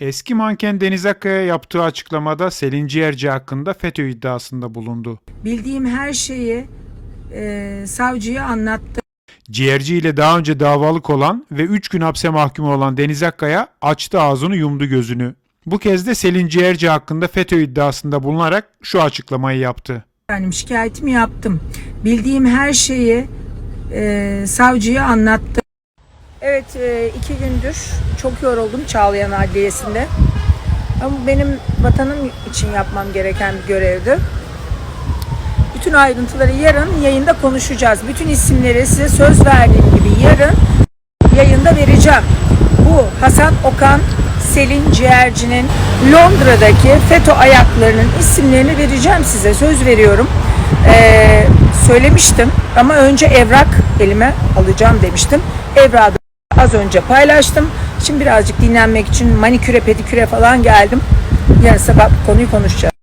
Eski manken Deniz Akkaya yaptığı açıklamada Selin Ciğerci hakkında FETÖ iddiasında bulundu. Bildiğim her şeyi e, savcıya anlattım. Ciğerci ile daha önce davalık olan ve 3 gün hapse mahkum olan Deniz Akkaya açtı ağzını yumdu gözünü. Bu kez de Selin Ciğerci hakkında FETÖ iddiasında bulunarak şu açıklamayı yaptı. Yani şikayetimi yaptım. Bildiğim her şeyi e, savcıya anlattım. Evet e, iki gündür çok yoruldum Çağlayan Adliyesi'nde. Ama benim vatanım için yapmam gereken bir görevdi. Bütün ayrıntıları yarın yayında konuşacağız. Bütün isimleri size söz verdiğim gibi yarın yayında vereceğim. Bu Hasan Okan Selin Ciğerci'nin Londra'daki FETÖ ayaklarının isimlerini vereceğim size. Söz veriyorum. Ee, söylemiştim ama önce evrak elime alacağım demiştim. Evrağı az önce paylaştım. Şimdi birazcık dinlenmek için maniküre pediküre falan geldim. Yarın sabah konuyu konuşacağız.